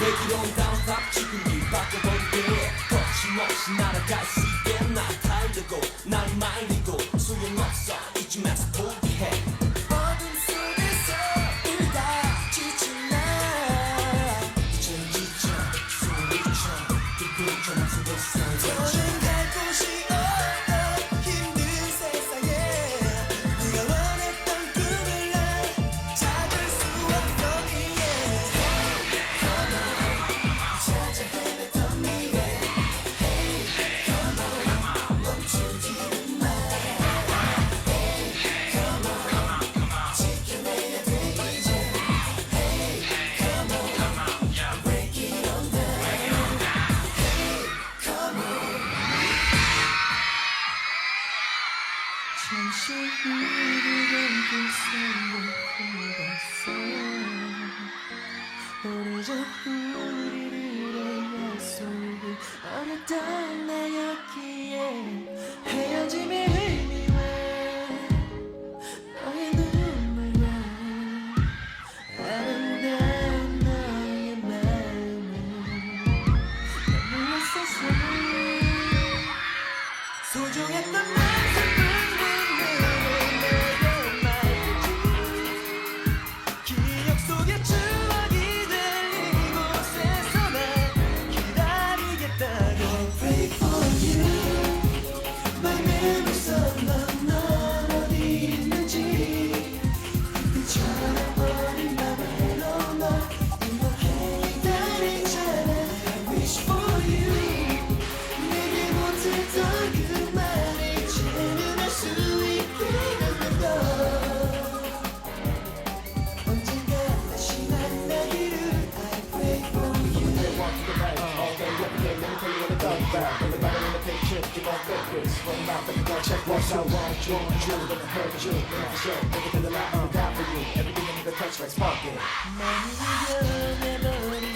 외기로운 다운탑 지금 이 바꿔버리게. 거침없이 날아갈 수 있게 나 달리고 날 말리고 소용없어. 잊지 마서 어렸던 나였기에 헤어짐이 의미해 너의 눈물과 아름다운 너의 마음을 나 몰랐었어 소중했던 I want, want you, gonna hurt you, for sure. Everything that I ever got for you, everything I need to touch like sparking. Melody.